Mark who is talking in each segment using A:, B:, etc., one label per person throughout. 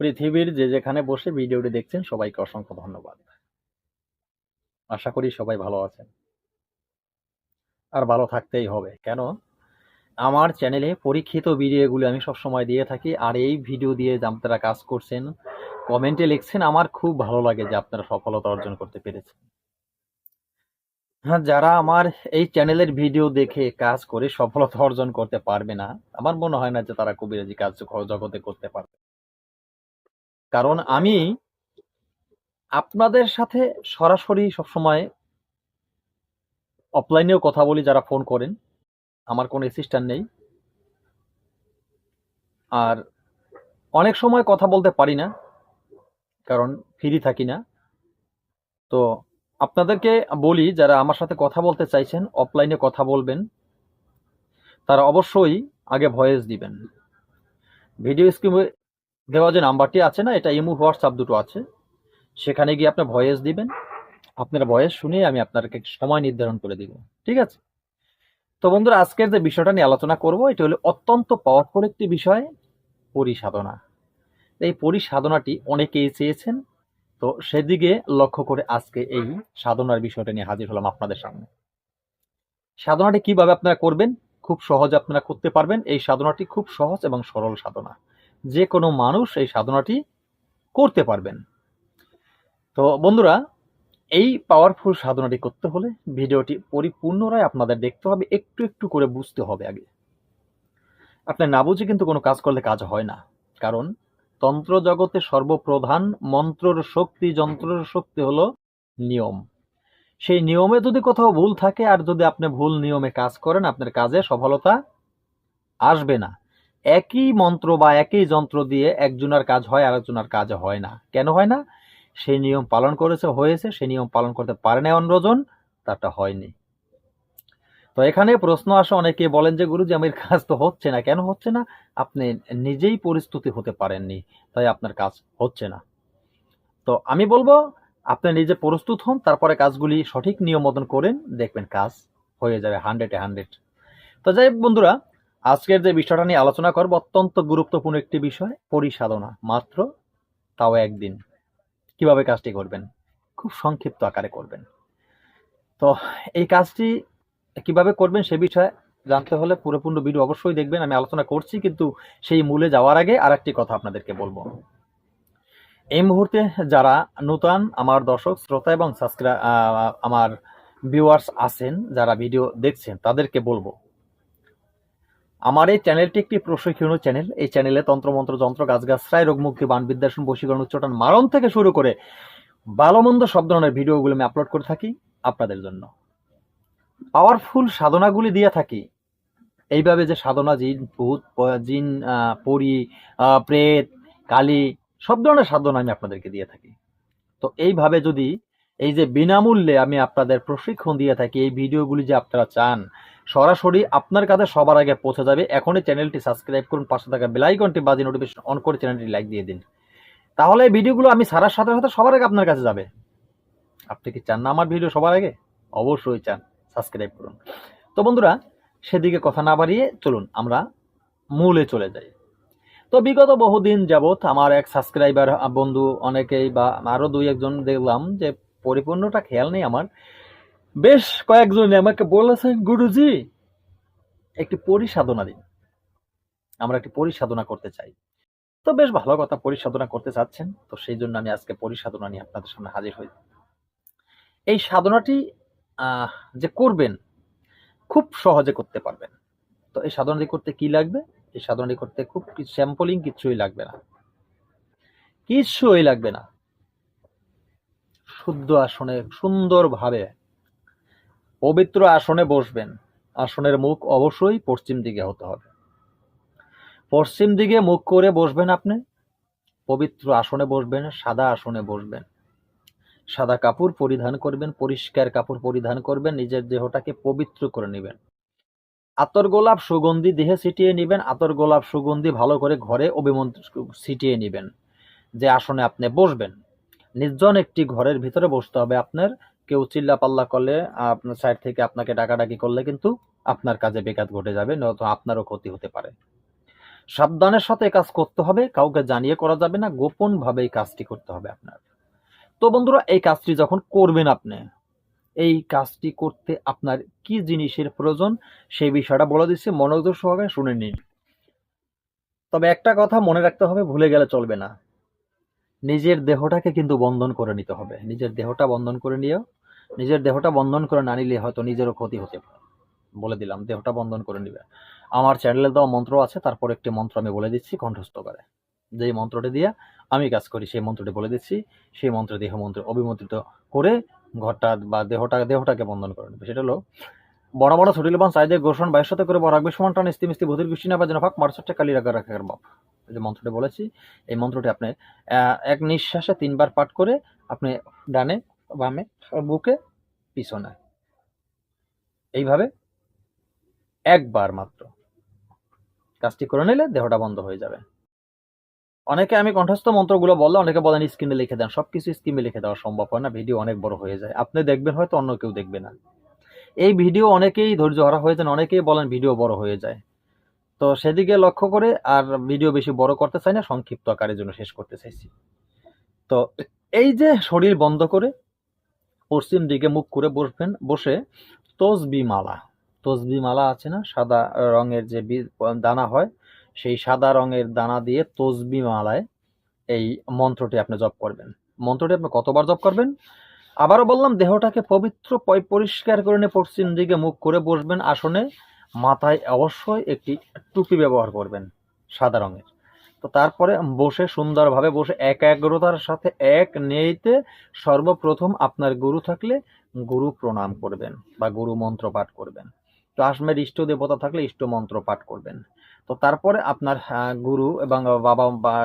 A: পৃথিবীর যে যেখানে বসে ভিডিওটি দেখছেন, সবাইকে অসংখ্য ধন্যবাদ। আশা করি সবাই ভালো আছেন। আর ভালো থাকতেই হবে। কেন? আমার চ্যানেলে পরীক্ষিত ভিডিওগুলো আমি সবসময় দিয়ে থাকি, আর এই ভিডিও দিয়ে যে আপনারা কাজ করছেন, কমেন্টে লিখছেন, আমার খুব ভালো লাগে যে আপনারা সফলতা অর্জন করতে পেরেছেন। হ্যাঁ যারা আমার এই চ্যানেলের ভিডিও দেখে কাজ করে সফলতা অর্জন করতে পারবে না, আমার মনে হয় না যে তারা কবিরাজি কাজ জগতে করতে পারবে। কারণ আমি আপনাদের সাথে সরাসরি সবসময় অফলাইনেও কথা বলি, যারা ফোন করেন। আমার কোনো অ্যাসিস্ট্যান্ট নেই। আর অনেক সময় কথা বলতে পারি না, কারণ ফ্রি থাকি না। তো আপনাদেরকে বলি, যারা আমার সাথে কথা বলতে চাইছেন অফলাইনে কথা বলবেন, তারা অবশ্যই আগে ভয়েস দিবেন। ভিডিও স্ক্রিনে দেওয়া যে নাম্বারটি আছে না, এটা ইমো, হোয়াটসঅ্যাপ দুটো আছে। সেখানে গিয়ে আপনি ভয়েস দিবেন। আপনার ভয়েস শুনে আমি আপনাকে সময় নির্ধারণ করে দিব। ঠিক আছে? তো বন্ধুরা, আজকের যে বিষয়টা নিয়ে আলোচনা করব, এটা হলো অত্যন্ত পাওয়ারফুল একটি বিষয়, পরিসাধনা। এই পরিসাধনাটি অনেকেই চেয়েছেন। তো সেদিকে লক্ষ্য করে আজকে এই সাধনার বিষয়টা নিয়ে হাজির হলাম আপনাদের সামনে। সাধনাটি কীভাবে আপনারা করবেন, খুব সহজে আপনারা করতে পারবেন। এই সাধনাটি খুব সহজ এবং সরল সাধনা। যে কোনো মানুষ এই সাধনাটি করতে পারবেন। তো বন্ধুরা, এই পাওয়ারফুল সাধনাটি করতে হলে ভিডিওটি পরিপূর্ণরাই আপনাদের দেখতে হবে, একটু একটু করে বুঝতে হবে আগে। আপনার না বুঝে কিন্তু কোনো কাজ করলে কাজ হয় না। কারণ তন্ত্র জগতে সর্বপ্রধান মন্ত্রর শক্তি, যন্ত্রের শক্তি হলো নিয়ম। সেই নিয়মে যদি কোথাও ভুল থাকে আর যদি আপনি ভুল নিয়মে কাজ করেন, আপনার কাজে সফলতা আসবে না। একই মন্ত্র বা একই যন্ত্র দিয়ে একজনের কাজ হয় আর একজনের কাজ হয় না। কেন হয় না? সে নিয়ম পালন করেছে, হয়েছে, সে নিয়ম পালন করতে পারে না অন্যজন, তারটা হয়নি। তো এখানে প্রশ্ন আসে, অনেকে বলেন যে, গুরুজি, আমার কাজ তো হচ্ছে না। কেন হচ্ছে না? আপনি নিজেই পরিস্থিতি হতে পারেননি, তাই আপনার কাজ হচ্ছে না। তো আমি বলব, আপনি নিজে প্রস্তুত হন, তারপরে কাজগুলি সঠিক নিয়ম মতন করেন, দেখবেন কাজ হয়ে যাবে হান্ড্রেডে হান্ড্রেড তো যাই বন্ধুরা আজকের যে বিষয়টা নিয়ে আলোচনা করব, অত্যন্ত গুরুত্বপূর্ণ একটি বিষয়, পরিসাধনা। মাত্র তাও একদিন। কীভাবে কাজটি করবেন? খুব সংক্ষিপ্ত আকারে করবেন। তো এই কাজটি কীভাবে করবেন সে বিষয়ে জানতে হলে পুরোপূর্ণ ভিডিও অবশ্যই দেখবেন। আমি আলোচনা করছি, কিন্তু সেই মূলে যাওয়ার আগে আর একটি কথা আপনাদেরকে বলব। এই মুহূর্তে যারা নূতন আমার দর্শক, শ্রোতা এবং সাবস্ক্রাইব আমার ভিউয়ার্স আছেন, যারা ভিডিও দেখছেন, তাদেরকে বলব আমার এই চ্যানেলটি একটি প্রশিক্ষণীয় চ্যানেল এই চ্যানেলে তন্ত্রমন্ত্র, যন্ত্র, গাছগাছরাই, রোগমুক্তি বান বিদ্যাসন বশীকরণ মারণ থেকে শুরু করে ভালো মন্দ সব ধরনের ভিডিওগুলো আমি আপলোড করে থাকি আপনাদের জন্য। পাওয়ারফুল সাধনাগুলি দিয়ে থাকি। এইভাবে যে সাধনা, জিন, ভূত জিন পরি প্রেত, কালী, সব ধরনের সাধনা আমি আপনাদেরকে দিয়ে থাকি। তো এইভাবে যদি এই যে বিনামূল্যে আমি আপনাদের প্রশিক্ষণ দিয়ে থাকি, এই ভিডিওগুলি যে আপনারা চান সরাসরি আপনার কাছে সবার আগে পৌঁছে যাবে। এখনই চ্যানেলটি সাবস্ক্রাইব করুন, পাশে থাকা বেলাইকনটি বাজি নোটিফিকেশন অন করে চ্যানেলটি লাইক দিয়ে দিন। তাহলে এই ভিডিওগুলো আমি সারার সাথে সাথে সবার আগে আপনার কাছে যাবে। আপনি কি চান না আমার ভিডিও সবার আগে? অবশ্যই চান সাবস্ক্রাইব করুন। তো বন্ধুরা, সেদিকে কথা না বাড়িয়ে চলুন, আমরা মূলে চলে যাই। তো বিগত বহুদিন যাবৎ আমার এক সাবস্ক্রাইবার বন্ধু, অনেকেই বা আরও দুই একজন দেখলাম যে পরিপূর্ণটা খেয়াল নেই আমার। বেশ কয়েকজন আমাকে বলেছেন, গুরুজি, একটি পরিসাধনা দিন। আমরা একটি পরিসাধনা করতে চাই। তো বেশ ভালো কথা, পরিসাধনা করতে চাচ্ছেন। তো সেই জন্য আমি আজকে পরিসাধনা নিয়ে আপনাদের সামনে হাজির হই। এই সাধনাটি যে করবেন, খুব সহজে করতে পারবেন। তো এই সাধনাটি করতে কি লাগবে? এই সাধনাটি করতে খুব স্যাম্পলিং কিছুই লাগবে না। কিছুই লাগবে না। শুদ্ধ আসনে সুন্দরভাবে পবিত্র আসনে বসবেন। আসনের মুখ অবশ্যই পশ্চিম দিকে হতে হবে। পশ্চিম দিকে মুখ করে বসবেন আপনি। পবিত্র আসনে বসবেন, সাদা আসনে বসবেন। সাদা কাপড় পরিধান করবেন, পরিষ্কার কাপড় পরিধান করবেন, নিজের দেহটাকে পবিত্র করে নেবেন। আতর গোলাপ সুগন্ধি দেহে ছিটিয়ে নেবেন, আতর গোলাপ সুগন্ধি ভালো করে ঘরে অভিমন্ত্র ছিটিয়ে নেবেন। যে আসনে আপনি বসবেন, নির্জন একটি ঘরের ভিতরে বসতে হবে আপনার। কেউ চিল্লা পাল্লা করলে আপনার সাইড থেকে আপনাকে ডাকাডাকি করলে কিন্তু আপনার কাজে বেকাত ঘটে যাবে, নয়তো আপনারও ক্ষতি হতে পারে। সাবধানের সাথে কাজ করতে হবে, কাউকে জানিয়ে করা যাবে না, গোপনভাবে এই কাজটি করতে হবে আপনার। তো বন্ধুরা, এই কাজটি যখন করবেন আপনি, এই কাজটি করতে আপনার কি জিনিসের প্রয়োজন সেই বিষয়টা বলে দিচ্ছি, মনোযোগ সহকারে শুনে নিন। তবে একটা কথা মনে রাখতে হবে, ভুলে গেলে চলবে না। নিজের দেহটাকে কিন্তু বন্ধন করে নিতে হবে। নিজের দেহটা বন্ধন করে নিয়েও নিজের দেহটা বন্ধন করে না নিলে হয়তো নিজেরও ক্ষতি হতে পারে। বলে দিলাম, দেহটা বন্ধন করে নিবে। আমার চ্যানেলে দেওয়া মন্ত্র আছে, তারপর একটি মন্ত্র আমি বলে দিচ্ছি, কণ্ঠস্থ করে। যেই মন্ত্রটি দিয়ে আমি কাজ করি, সেই মন্ত্রটি বলে দিচ্ছি। সেই মন্ত্র দেহ মন্ত্র অভিমন্ত্রিত করে ঘরটা বা দেহটা, দেহটাকে বন্ধন করে নেবে। সেটা হলো, বড় বড় ছুটিলবান সাইজে গোষণ বাইশতে করে বড় রাখবে সমান টান ইস্তি মিস্তি ভূতির বৃষ্টি না যেন ফাঁক মারসটে কালি রাখা রাখার বাপ। যে মন্ত্রটি বলেছি, এই মন্ত্রটি আপনি এক নিঃশ্বাসে তিনবার পাঠ করে আপনি ডানে বামে, বুকে, পিছনে। এইভাবে একবার মাত্র। কাজটি করে নিলে দেহটা বন্ধ হয়ে যাবে। অনেকে আমি কণ্ঠস্থ মন্ত্রগুলো বললে, অনেকে বলেন, স্ক্রিনে লিখে দেন। সবকিছু স্ক্রিনে লিখে দেওয়া সম্ভব হয় না। ভিডিও অনেক বড় হয়ে যায়। আপনি দেখবেন হয়তো অন্য কেউ দেখবে না। এই ভিডিও অনেকেই ধৈর্য হারা হয়ে যান অনেকেই বলেন ভিডিও বড় হয়ে যায়। তো সেদিকে লক্ষ্য করে আর ভিডিও বেশি বড় করতে চাই না, সংক্ষিপ্ত আকারের জন্য শেষ করতে চাইছি। তো এই যে শরীর বন্ধ করে পশ্চিম দিকে মুখ করে বসবেন, বসে তসবি মালা তসবি মালা আছে না, সাদা রঙের যে দানা হয়, সেই সাদা রঙের দানা দিয়ে তসবি মালায় এই মন্ত্রটি আপনি জপ করবেন। মন্ত্রটি আপনি কতবার জপ করবেন? আবারও বললাম, দেহটাকে পবিত্র পরিষ্কার করে নিয়ে পশ্চিম দিকে মুখ করে বসবেন। আসনে মাথায় অবশ্যই একটি টুপি ব্যবহার করবেন, সাদা রঙের। তো তারপরে বসে সুন্দরভাবে বসে একাগ্রতার সাথে এক নেইতে সর্বপ্রথম আপনার গুরু থাকলে গুরু প্রণাম করবেন বা গুরু মন্ত্র পাঠ করবেন। তো আসমের ইষ্ট দেবতা থাকলে ইষ্ট মন্ত্র পাঠ করবেন। তো তারপরে আপনার গুরু এবং বাবা বা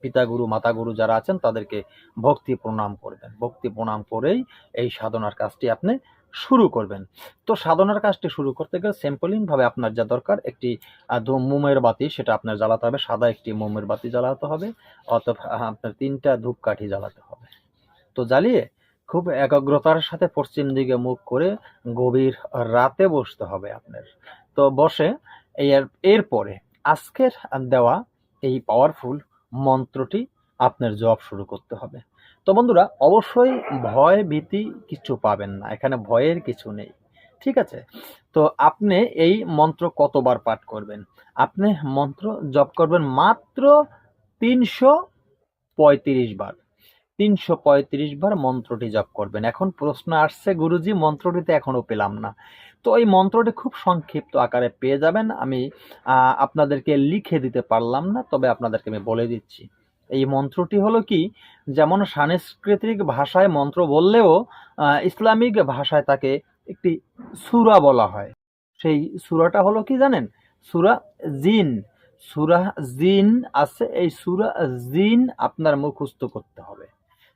A: পিতা গুরু, মাতা গুরু যারা আছেন তাদেরকে ভক্তি প্রণাম করবেন। ভক্তি প্রণাম করেই এই সাধনার কাজটি আপনি শুরু করবেন। তো সাধনার কাজটি শুরু করতে গেলে সিম্পলিং ভাবে আপনার যা দরকার, একটি মোমের বাতি, সেটা আপনার জ্বালাতে হবে। সাদা একটি মোমের বাতি জ্বালাতে হবে, অথবা আপনার তিনটা ধূপকাঠি জ্বালাতে হবে। তো জ্বালিয়ে খুব একাগ্রতার সাথে পশ্চিম দিকে মুখ করে গভীর রাতে বসতে হবে আপনার। তো বসে এর- এরপরে আজকের দেওয়া এই পাওয়ারফুল মন্ত্রটি আপনার জব শুরু করতে হবে। তো বন্ধুরা, অবশ্যই ভয় ভীতি কিছু পাবেন না, এখানে ভয়ের কিছু নেই, ঠিক আছে? তো আপনি এই মন্ত্র কতবার পাঠ করবেন? আপনি মন্ত্র জপ করবেন মাত্র তিনশো পঁয়ত্রিশ বার, তিনশো পঁয়ত্রিশ বার মন্ত্রটি জপ করবেন। এখন প্রশ্ন আসছে, গুরুজি, মন্ত্রটিতে এখনও পেলাম না। তো এই মন্ত্রটি খুব সংক্ষিপ্ত আকারে পেয়ে যাবেন, আমি আপনাদেরকে লিখে দিতে পারলাম না, তবে আপনাদেরকে আমি বলে দিচ্ছি। এই মন্ত্রটি হলো কি? যেমন সাংস্কৃতিক ভাষায় মন্ত্র বললেও ইসলামিক ভাষায় তাকে একটি সুরা বলা হয়। সেই সুরাটা হলো কি জানেন? সুরা জিন। সুরা জিন আছে, এই সুরা জিন আপনার মুখস্থ করতে হবে।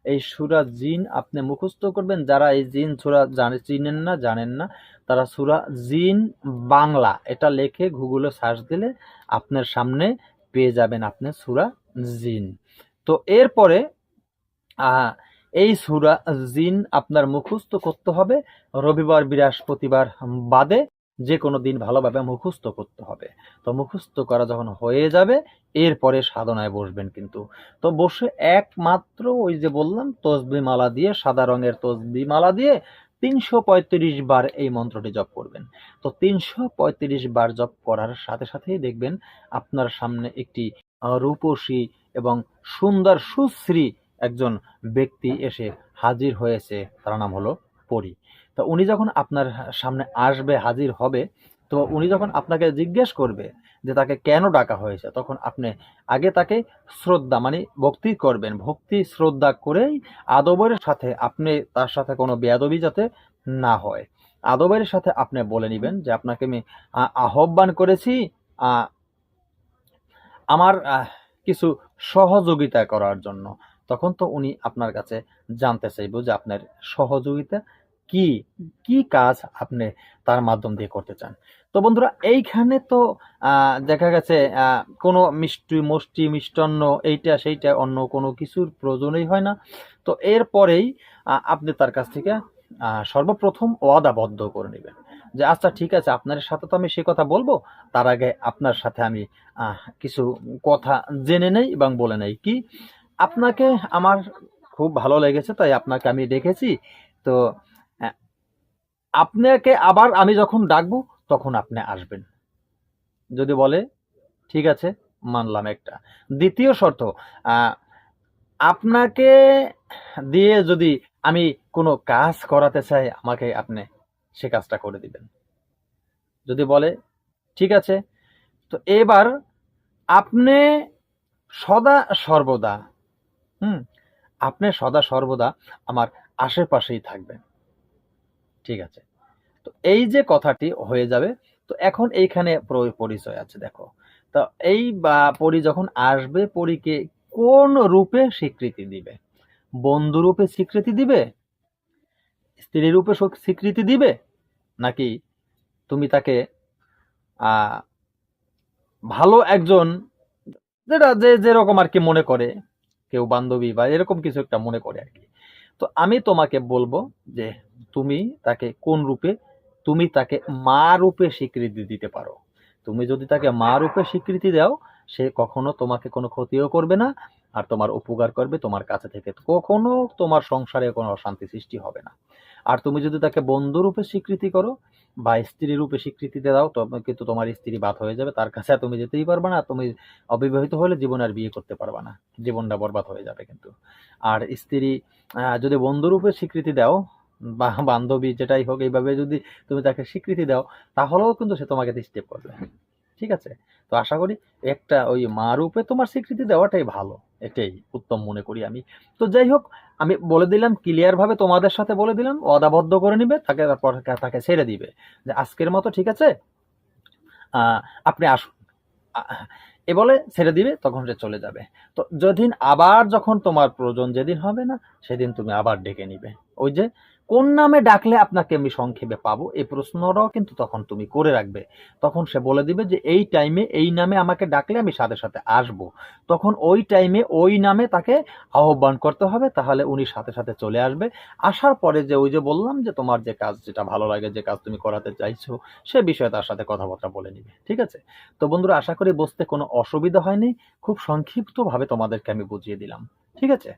A: এই সুরা জিন আপনি মুখস্থ করবেন, যারা এই জিন সুরা জানে, চিনেন না, জানেন না, তারা সুরা জিন বাংলা, এটা লেখে গুগলে সার্চ দিলে আপনার সামনে পেয়ে যাবেন আপনি সুরা জিন। তো এরপরে এই সুরা জিন আপনার মুখস্থ করতে হবে। রবিবার, বৃহস্পতিবার বাদে যে কোনো দিন ভালোভাবে মুখস্থ করতে হবে। তো মুখস্থ করা যখন হয়ে যাবে, এরপরে সাধনায় বসবেন কিন্তু। তো বসে একমাত্র ওই যে বললাম, তসবি মালা দিয়ে, সাদা রঙের তসবি মালা দিয়ে তিনশো পঁয়ত্রিশ বার এই মন্ত্রটি জপ করবেন। তো তিনশো পঁয়ত্রিশ বার জপ করার সাথে সাথেই দেখবেন আপনার সামনে একটি রূপসী এবং সুন্দর সুশ্রী একজন ব্যক্তি এসে হাজির হয়েছে। তার নাম হলো পরি। তো উনি যখন আপনার সামনে আসবে, হাজির হবে, তো উনি যখন আপনাকে জিজ্ঞেস করবে যে তাকে কেন ডাকা হয়েছে, তখন আপনি আগে তাকে শ্রদ্ধা মানে ভক্তি করবেন। ভক্তি, শ্রদ্ধা করেই আদবের সাথে আপনি তার সাথে কোনো বেয়াদবি যাতে না হয়। আদবের সাথে আপনি বলে নেবেন যে, আপনাকে আমি আহ্বান করেছি আমার কিছু সহযোগিতা করার জন্য। তখন তো উনি আপনার কাছে জানতে চাইব যে আপনার সহযোগিতা কি কি কাজ আপনি তার মাধ্যম দিয়ে করতে চান। তো বন্ধুরা, এইখানে তো দেখা গেছে কোনো মিষ্টি মিষ্টি মিষ্টান্ন, এইটা সেইটা অন্য কোনো কিছুর প্রয়োজনই হয় না। তো এরপরেই আপনি তার কাছ থেকে সর্বপ্রথম ওয়াদাবদ্ধ করে নেবেন। যে আচ্ছা ঠিক আছে, আপনার সাথে তো আমি সে কথা বলব। তার আগে আপনার সাথে আমি কিছু কথা জেনে নেই এবং বলে নেই। কি? আপনাকে আমার খুব ভালো লেগেছে, তাই আপনাকে আমি ডেকেছি তো আপনাকে আবার আমি যখন ডাকবো, তখন আপনি আসবেন। যদি বলে, ঠিক আছে, মানলাম একটা। দ্বিতীয় শর্ত আপনাকে দিয়ে যদি আমি কোনো কাজ করাতে চাই, আমাকে আপনি সে কাজটা করে দিবেন। যদি বলে, ঠিক আছে। তো এবার আপনি সদা সর্বদা, হুম, আপনি সদা সর্বদা আমার আশেপাশেই থাকবেন। ঠিক আছে? তো এই যে কথাটি হয়ে যাবে, তো এখন এইখানে পরিচয় আছে, দেখো। তো এই বা, পরি যখন আসবে, পরীকে কোন রূপে স্বীকৃতি দিবে? বন্ধু রূপে স্বীকৃতি দিবে? স্ত্রী রূপে স্বীকৃতি দিবে? নাকি তুমি তাকে ভালো একজন, যেটা যে, যেরকম আর কি মনে করে, কেউ বান্ধবী বা এরকম কিছু একটা মনে করে আর কি। তো আমি তোমাকে বলব যে, তুমি তাকে কোন রূপে, তুমি তাকে মা রূপে স্বীকৃতি দিতে পারো। তুমি যদি তাকে মা রূপে স্বীকৃতি দাও, সে কখনো তোমাকে কোনো ক্ষতিও করবে না, আর তোমার উপকার করবে, তোমার কাছে থেকে কখনো তোমার সংসারে কোনো অশান্তি সৃষ্টি হবে না। আর তুমি যদি তাকে বন্ধু রূপে স্বীকৃতি করো বা স্ত্রী রূপে স্বীকৃতি দাও কিন্তু তোমার স্ত্রী বাদ হয়ে যাবে। তার কাছে তুমি যেতেই পারবে না তুমি অবিবাহিত হলে জীবন আর বিয়ে করতে পারবে না। জীবনটা বরবাদ হয়ে যাবে কিন্তু। আর স্ত্রী যদি বন্ধুরূপে স্বীকৃতি দাও, বা বান্ধবী যেটাই হোক, এইভাবে যদি তুমি তাকে স্বীকৃতি দাও, তাহলেও কিন্তু সে তোমাকে ডিস্টার্ব করবে। ঠিক আছে? তো আশা করি একটা ওই মা রূপে তোমার স্বীকৃতি দেওয়াটাই ভালো। এটাই উত্তম মনে করি আমি। তো যাই হোক আমি বলে দিলাম ক্লিয়ার ভাবে তোমাদের সাথে বলে দিলাম অদাবদ্ধ করে নিবে, তাকে তারপর তাকে ছেড়ে দিবে। যে আজকের মতো, ঠিক আছে? আপনি আসুন। এ বলে ছেড়ে দিবে, তখন সে চলে যাবে। তো যেদিন আবার যখন তোমার প্রয়োজন, যেদিন হবে না, সেদিন তুমি আবার ডেকে নিবে। ওই যে, কোন নামে ডাকলে আপনাকে আমি সংক্ষেপে পাবো? এই প্রশ্নটাও কিন্তু তখন তুমি করে রাখবে। তখন সে বলে দিবে যে, এই টাইমে এই নামে আমাকে ডাকলে আমি সাথে সাথে আসব। তখন ওই টাইমে ওই নামে তাকে আহ্বান করতে হবে। তাহলে উনি সাথে সাথে চলে আসবে। আসার পরে যে, ওই যে বললাম যে, তোমার যে কাজ, যেটা ভালো লাগে, যে কাজ তুমি করাতে চাইছো, সে বিষয়ে তার সাথে কথাবার্তা বলে নিবে। ঠিক আছে? তো বন্ধুরা, আশা করি বুঝতে কোনো অসুবিধা হয়নি। খুব সংক্ষিপ্তভাবে তোমাদেরকে আমি বুঝিয়ে দিলাম। ঠিক আছে?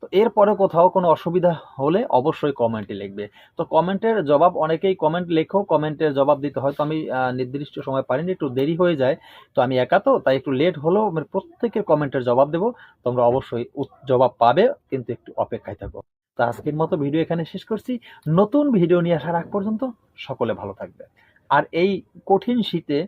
A: তো এরপরে কোথাও কোনো অসুবিধা হলে অবশ্যই কমেন্টে লিখবে। তো কমেন্টের জবাব অনেকেই কমেন্ট লেখো কমেন্টের জবাব দিতে হয়তো আমি নির্দিষ্ট সময় পারিনি, একটু দেরি হয়ে যায়, তো আমি একা তো, তাই একটু লেট হলেও আমি প্রত্যেকের কমেন্টের জবাব দেবো। তোমরা অবশ্যই জবাব পাবে, কিন্তু একটু অপেক্ষায় থাকো। তো আজকের মতো ভিডিও এখানে শেষ করছি। নতুন ভিডিও নিয়ে আসার আগ পর্যন্ত সকলে ভালো থাকবে আর এই কঠিন শীতে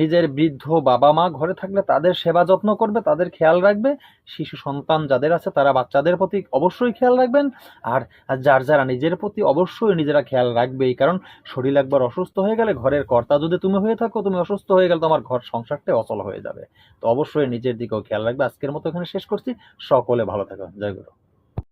A: নিজের বৃদ্ধ বাবা মা ঘরে থাকলে তাদের সেবা যত্ন করবে, তাদের খেয়াল রাখবে। শিশু সন্তান যাদের আছে, তারা বাচ্চাদের প্রতি অবশ্যই খেয়াল রাখবেন। আর যার যারা নিজের প্রতি অবশ্যই নিজেরা খেয়াল রাখবেই কারণ শরীর একবার অসুস্থ হয়ে গেলে ঘরের কর্তা যদি তুমি হয়ে থাকো, তুমি অসুস্থ হয়ে গেলে তোমার ঘর সংসারটাই অচল হয়ে যাবে। তো অবশ্যই নিজের দিকেও খেয়াল রাখবে। আজকের মতো এখানে শেষ করছি। সকলে ভালো থাকো জয় গুরু।